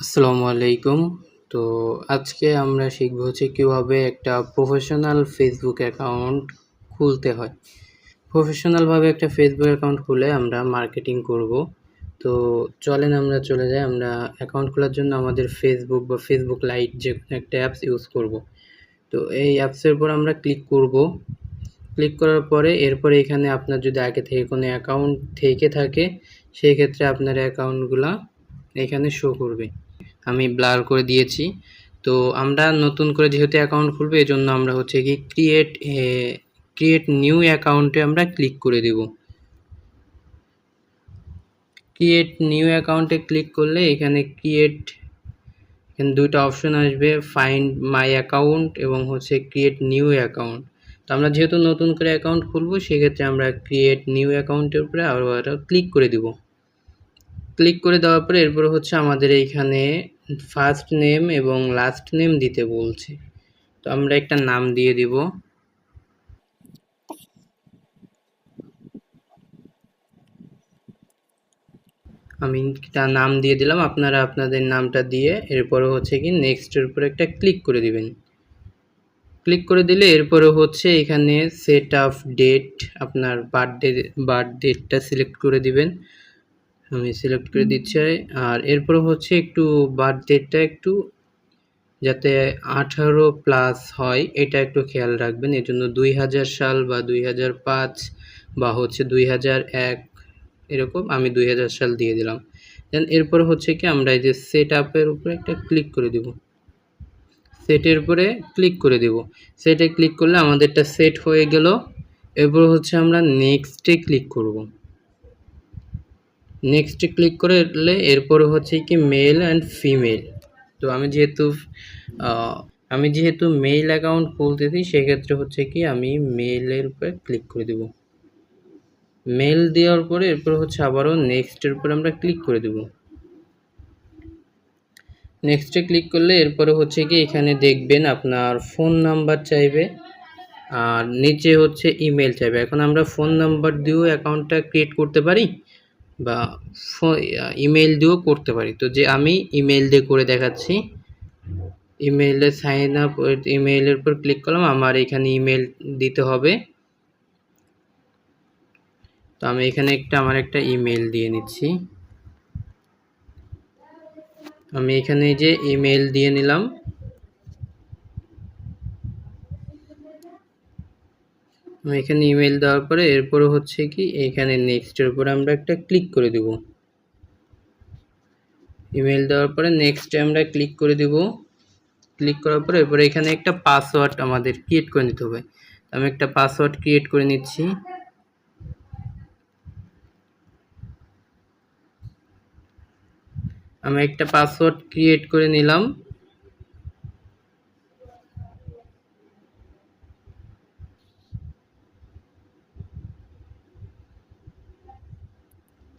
আসসালামু আলাইকুম। তো আজকে আমরা শিখব হচ্ছে কীভাবে একটা প্রফেশনাল ফেসবুক অ্যাকাউন্ট খুলতে হয়। প্রফেশনালভাবে একটা ফেসবুক অ্যাকাউন্ট খুলে আমরা মার্কেটিং করব। তো চলেন আমরা চলে যাই। আমরা অ্যাকাউন্ট খোলার জন্য আমাদের ফেসবুক বা ফেসবুক লাইট যে একটা অ্যাপস ইউজ করব। তো এই অ্যাপসের উপর আমরা ক্লিক করব। ক্লিক করার পরে এরপরে এখানে আপনার যদি আগে থেকে কোনো অ্যাকাউন্ট থেকে থাকে, সেই ক্ষেত্রে আপনার অ্যাকাউন্টগুলা এখানে শো করবে। আমি ব্লার করে দিয়েছি। তো আমরা নতুন করে যেহেতু অ্যাকাউন্ট খুলবো এই জন্য আমরা হচ্ছে কি ক্রিয়েট ক্রিয়েট নিউ অ্যাকাউন্টে আমরা ক্লিক করে দেব। ক্রিয়েট নিউ অ্যাকাউন্টে ক্লিক করলে এখানে ক্রিয়েট এখানে দুইটা অপশন আসবে ফাইন্ড মাই অ্যাকাউন্ট এবং হচ্ছে ক্রিয়েট নিউ অ্যাকাউন্ট তো আমরা যেহেতু নতুন করে অ্যাকাউন্ট খুলবো, সেক্ষেত্রে আমরা ক্রিয়েট নিউ অ্যাকাউন্টের উপরে আবার ক্লিক করে দিব। ক্লিক করে দেওয়ার পরে এরপরে হচ্ছে আমাদের এইখানে ফার্স্ট নেম এবং লাস্ট নেম দিতে বলছে। তো আমরা একটা নাম দিয়ে দিব। আমি তার নাম দিয়ে দিলাম, আপনারা আপনাদের নামটা দিয়ে এরপরে হচ্ছে কি নেক্সটের উপরে একটা ক্লিক করে দিবেন। ক্লিক করে দিলে এরপরে হচ্ছে এখানে সেট অফ ডেট আপনার বার্থডে বার্থ ডেটটা সিলেক্ট করে দিবেন। আমি সিলেক্ট করে দিচ্ছি। আর এরপর হচ্ছে একটু বার্থ ডেটটা একটু যাতে আঠারো প্লাস হয়, এটা একটু খেয়াল রাখবেন। এই জন্য দুই হাজার সাল বা দুই হাজার পাঁচ বা হচ্ছে দুই হাজার এক, এরকম আমি দুই হাজার সাল দিয়ে দিলাম। দেন এরপর হচ্ছে কি আমরা এই যে সেট আপের উপরে একটা ক্লিক করে দেব। সেটের উপরে ক্লিক করে দেব। সেটে ক্লিক করলে আমাদেরটা সেট হয়ে গেল। এরপর হচ্ছে আমরা নেক্সটে ক্লিক করব। নেক্সটে ক্লিক করলে এরপরে হচ্ছে কি মেল অ্যান্ড ফিমেল তো আমি যেহেতু আমি যেহেতু মেইল অ্যাকাউন্ট খুলতেছি, সেক্ষেত্রে হচ্ছে কি আমি মেইলের উপরে ক্লিক করে দেব। মেল দেওয়ার পরে এরপর হচ্ছে আবারও নেক্সটের উপরে আমরা ক্লিক করে দেব। নেক্সটে ক্লিক করলে এরপরে হচ্ছে কি এখানে দেখবেন আপনার ফোন নাম্বার চাইবে, আর নিচে হচ্ছে ইমেল চাইবে। এখন আমরা ফোন নাম্বার দিয়েও অ্যাকাউন্টটা ক্রিয়েট করতে পারি। বা ইমেল দিয়েও করতে পারি। তো যে আমি ইমেল দিয়ে করে দেখাচ্ছি ইমেইলে সাইন আপ ইমেইলের উপর ক্লিক করলাম, আমার এখানে ইমেল দিতে হবে। তো আমি এখানে একটা, আমার একটা ইমেল দিয়ে নিচ্ছি। আমি এখানে যে ইমেল দিয়ে নিলাম আমি এখানে ইমেল দেওয়ার পরে এরপরে হচ্ছে কি এখানে নেক্সটের উপরে আমরা একটা ক্লিক করে দেব। ইমেল দেওয়ার পরে নেক্সটে আমরা ক্লিক করে দেব। ক্লিক করার পরে এরপরে এখানে একটা পাসওয়ার্ড আমাদের ক্রিয়েট করে নিতে হবে। আমি একটা পাসওয়ার্ড ক্রিয়েট করে নিচ্ছি। আমি একটা পাসওয়ার্ড ক্রিয়েট করে নিলাম।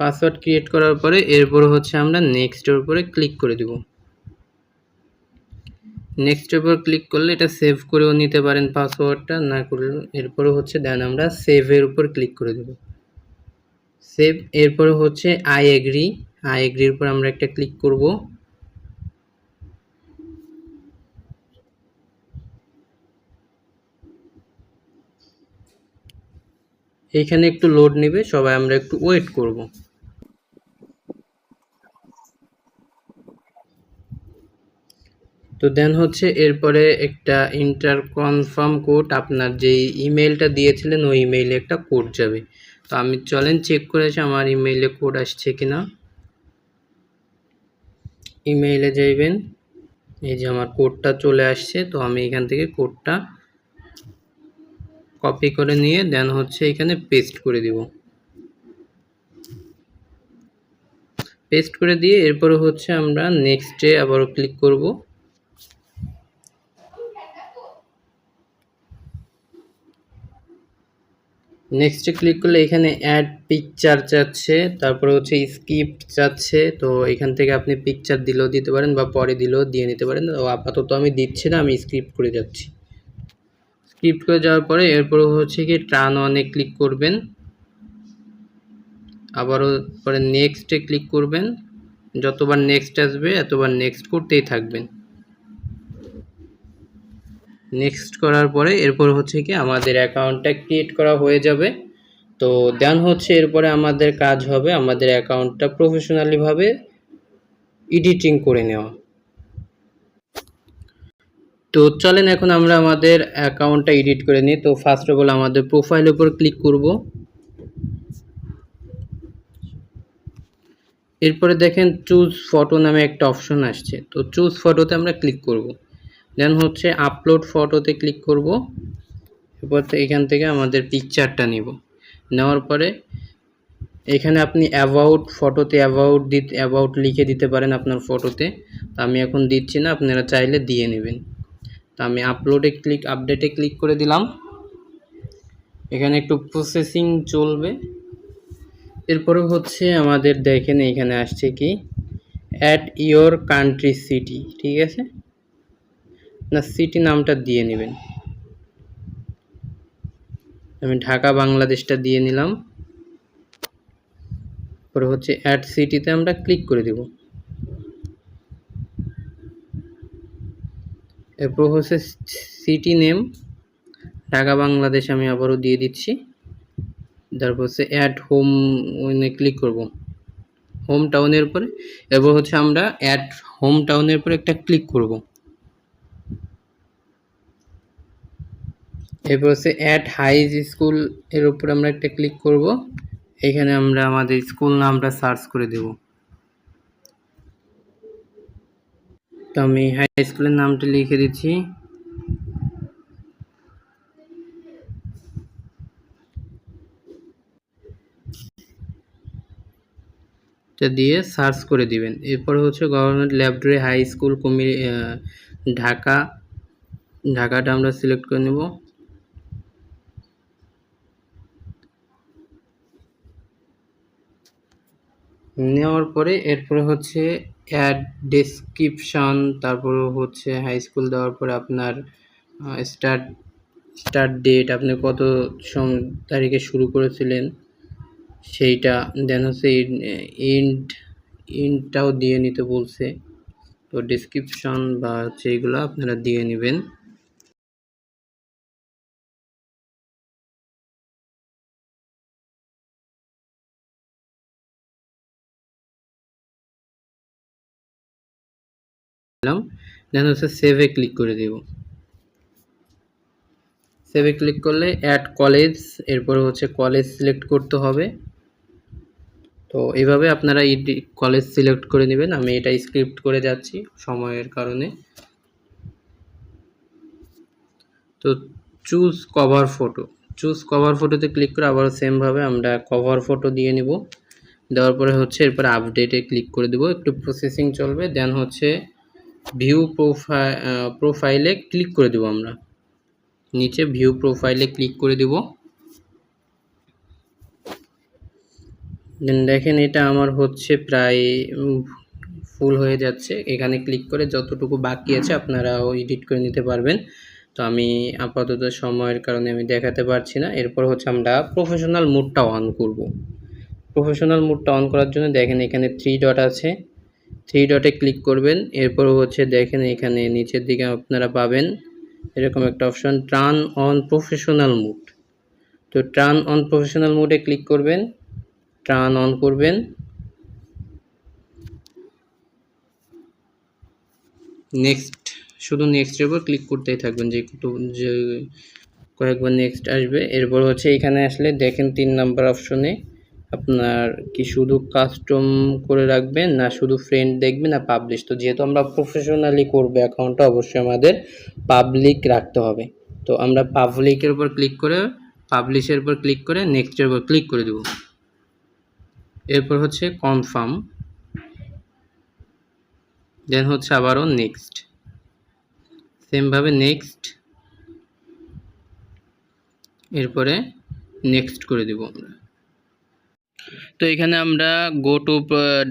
পাসওয়ার্ড ক্রিয়েট করার পরে এরপর হচ্ছে আমরা নেক্সটের উপরে ক্লিক করে দিব। নেক্সটের উপর ক্লিক করলে এটা সেভ করেও নিতে পারেন পাসওয়ার্ডটা না করলে এরপরে হচ্ছে দেন আমরা সেভের উপর ক্লিক করে দেব। সেভ এরপরে হচ্ছে আই এগ্রি আই এগ্রির উপর আমরা একটা ক্লিক করব। এইখানে একটু লোড নেবে, সবাই আমরা একটু ওয়েট করব। তো দেন হচ্ছে এরপরে একটা ইন্টার কনফার্ম কোড আপনার যেই ইমেলটা দিয়েছিলেন, ওই ইমেইলে একটা কোড যাবে। তো আমি চলেন চেক করেছি আমার ইমেইলে কোড আসছে কি না ইমেইলে যাইবেন, এই যে আমার কোডটা চলে আসছে, তো আমি এখান থেকে কোডটা কপি করে নিয়ে দেন হচ্ছে এখানে পেস্ট করে দিব। পেস্ট করে দিয়ে এরপরে হচ্ছে আমরা নেক্সটে আবারও ক্লিক করব। নেক্সটে ক্লিক করলে এখানে অ্যাড পিকচার চাচ্ছে, তারপরে হচ্ছে স্কিপ্ট চাচ্ছে, তো এখান থেকে আপনি পিকচার দিলেও দিতে পারেন বা পরে দিলেও দিয়ে নিতে পারেন। তো আপাতত আমি দিচ্ছি না, আমি স্ক্রিপ্ট করে যাচ্ছি। স্ক্রিপ্ট করে যাওয়ার পরে এরপরে হচ্ছে কি ট্রান ওয়ানে ক্লিক করবেন। আবারও পরে নেক্সটে ক্লিক করবেন। যতবার নেক্সট আসবে, এতবার নেক্সট করতেই থাকবেন। নেক্সট করার পরে এরপর হচ্ছে কি আমাদের অ্যাকাউন্টটা ক্রিয়েট করা হয়ে যাবে। তো দেন হচ্ছে এরপরে আমাদের কাজ হবে আমাদের অ্যাকাউন্টটা প্রফেশনালিভাবে এডিটিং করে নেওয়া। তো চলেন এখন আমরা আমাদের অ্যাকাউন্টটা এডিট করে নিই। তো ফার্স্ট অফ অল আমাদের প্রোফাইলের উপর ক্লিক করব। এরপরে দেখেন চুজ ফটো নামে একটা অপশন আসছে। তো চুজ ফটোতে আমরা ক্লিক করব। দেন হচ্ছে আপলোড ফটোতে ক্লিক করব। এরপর এখান থেকে আমাদের পিকচারটা নিব। নেওয়ার পরে এখানে আপনি অ্যাবাউট ফটোতে অ্যাবাউট দিতে অ্যাবাউট লিখে দিতে পারেন আপনার ফটোতে তো আমি এখন দিচ্ছি না, আপনারা চাইলে দিয়ে নেবেন। তো আমি আপলোডে ক্লিক আপডেটে ক্লিক করে দিলাম। এখানে একটু প্রসেসিং চলবে। এরপরে হচ্ছে আমাদের দেখেন এখানে আসছে কি অ্যাট ইয়োর কান্ট্রি সিটি ঠিক আছে? না সিটি নামটা দিয়ে নেবেন। আমি ঢাকা, বাংলাদেশটা দিয়ে নিলাম। পরে হচ্ছে অ্যাড সিটিতে আমরা ক্লিক করে দেব। এরপর হচ্ছে সিটি নেম ঢাকা, বাংলাদেশ আমি আবারও দিয়ে দিচ্ছি। তারপর হচ্ছে অ্যাড হোম ওইনে ক্লিক করব। হোম টাউনের পরে, এরপর হচ্ছে আমরা অ্যাড হোম টাউনের পরে একটা ক্লিক করব। এরপর হচ্ছে অ্যাট হাইজ স্কুলের উপর আমরা একটা ক্লিক করব। এখানে আমরা আমাদের স্কুল নামটা সার্চ করে দেব। তো আমি হাই স্কুলের নামটা লিখে দিচ্ছি। দিয়ে সার্চ করে দিবেন। এরপরে হচ্ছে গভর্নমেন্ট ল্যাবরেটরি হাই স্কুল কুমি ঢাকা। ঢাকাটা আমরা সিলেক্ট করে নেব। নেওয়ার পরে এরপরে হচ্ছে অ্যাড ডেসক্রিপশন তারপরে হচ্ছে হাই স্কুল দেওয়ার পরে আপনার স্টার্ট স্টার্ট ডেট আপনি কত সম তারিখে শুরু করেছিলেন সেইটা দেন হচ্ছে ইন্ড ইন্ডটাও দিয়ে নিতে বলছে। তো ডিসক্রিপশন বা এইগুলো আপনারা দিয়ে নেবেন। দিলাম। দেন হচ্ছে সেভে ক্লিক করে দেব। সেভে ক্লিক করলে অ্যাড কলেজ এরপরে হচ্ছে কলেজ সিলেক্ট করতে হবে। তো এইভাবে আপনারা কলেজ সিলেক্ট করে নেবেন। আমি এটা স্ক্রিপ্ট করে যাচ্ছি সময়ের কারণে। তো choose cover photo choose cover ফটোতে ক্লিক করে আবার সেমভাবে আমরা কভার ফটো দিয়ে নিব। দেওয়ার পরে হচ্ছে এরপর আপডেটে ক্লিক করে দেবো। একটু প্রসেসিং চলবে। দেন হচ্ছে ভিউ প্রোফাই প্রোফাইলে ক্লিক করে দেবো আমরা। নিচে ভিউ প্রোফাইলে ক্লিক করে দেব। দেন দেখেন এটা আমার হচ্ছে প্রায় ফুল হয়ে যাচ্ছে। এখানে ক্লিক করে যতটুকু বাকি আছে আপনারাও এডিট করে নিতে পারবেন। তো আমি আপাতত সময়ের কারণে আমি দেখাতে পারছি না। এরপর হচ্ছে আমরা প্রফেশনাল মুডটা অন করব। প্রফেশনাল মুডটা অন করার জন্য দেখেন এখানে থ্রি ডট আছে। থ্রি ডটে ক্লিক করবেন, এরপর হচ্ছে দেখেন এখানে নিচের দিকে আপনারা পাবেন এরকম একটা option turn on professional mode তো টার্ন অন প্রফেশনাল মুডে ক্লিক করবেন টার্ন অন করবেন। নেক্সট শুধু নেক্সটের উপর ক্লিক করতেই থাকবেন, যে যে কয়েকবার নেক্সট আসবে। এরপর হচ্ছে এখানে আসলে দেখেন তিন নাম্বার অপশনে আপনার কি শুধু কাস্টম করে রাখবেন না শুধু ফ্রেন্ড দেখবেন না পাবলিশ তো যেহেতু আমরা প্রফেশনালি করব অ্যাকাউন্টটা অবশ্যই আমাদের পাবলিক রাখতে হবে। তো আমরা পাবলিকের উপর ক্লিক করে পাবলিশের উপর ক্লিক করে নেক্সটের উপর ক্লিক করে দেব। এরপর হচ্ছে কনফার্ম দেন হচ্ছে আবারও নেক্সট সেমভাবে নেক্সট এরপরে নেক্সট করে দেব আমরা। তো এখানে আমরা গো টু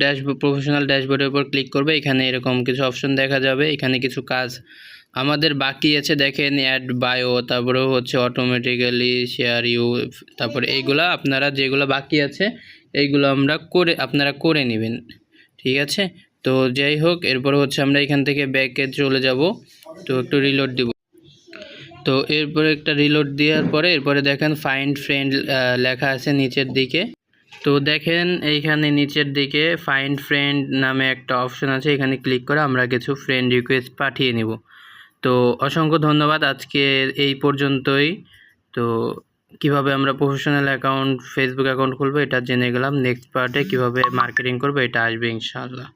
ড্যাশবোর্ড প্রফেশনাল ড্যাশবোর্ডের উপর ক্লিক করবে। এখানে এরকম কিছু অপশন দেখা যাবে। এখানে কিছু কাজ আমাদের বাকি আছে। দেখেন অ্যাড বায়ো তারপরে হচ্ছে অটোমেটিক্যালি শেয়ার ইউ তারপরে এইগুলা আপনারা যেগুলো বাকি আছে, এইগুলো আমরা করে, আপনারা করে নেবেন। ঠিক আছে? তো যাই হোক, এরপর হচ্ছে আমরা এখান থেকে ব্যাকে চলে যাব। তো একটু রিলোড দিব। তো এরপরে একটা রিলোড দেওয়ার পরে, এরপরে দেখেন ফাইন্ড ফ্রেন্ড লেখা আছে নিচের দিকে। তো দেখেন এইখানে নিচের দিকে ফাইন্ড ফ্রেন্ড নামে একটা অপশন আছে, এখানে ক্লিক করে আমরা কিছু ফ্রেন্ড রিকোয়েস্ট পাঠিয়ে নিব। তো অসংখ্য ধন্যবাদ আজকে এই পর্যন্তই। তো কীভাবে আমরা প্রফেশনাল অ্যাকাউন্ট ফেসবুক অ্যাকাউন্ট খুলবো এটা জেনে গেলাম নেক্সট পার্টে কীভাবে মার্কেটিং করব এটা আসবে ইনশাআল্লাহ।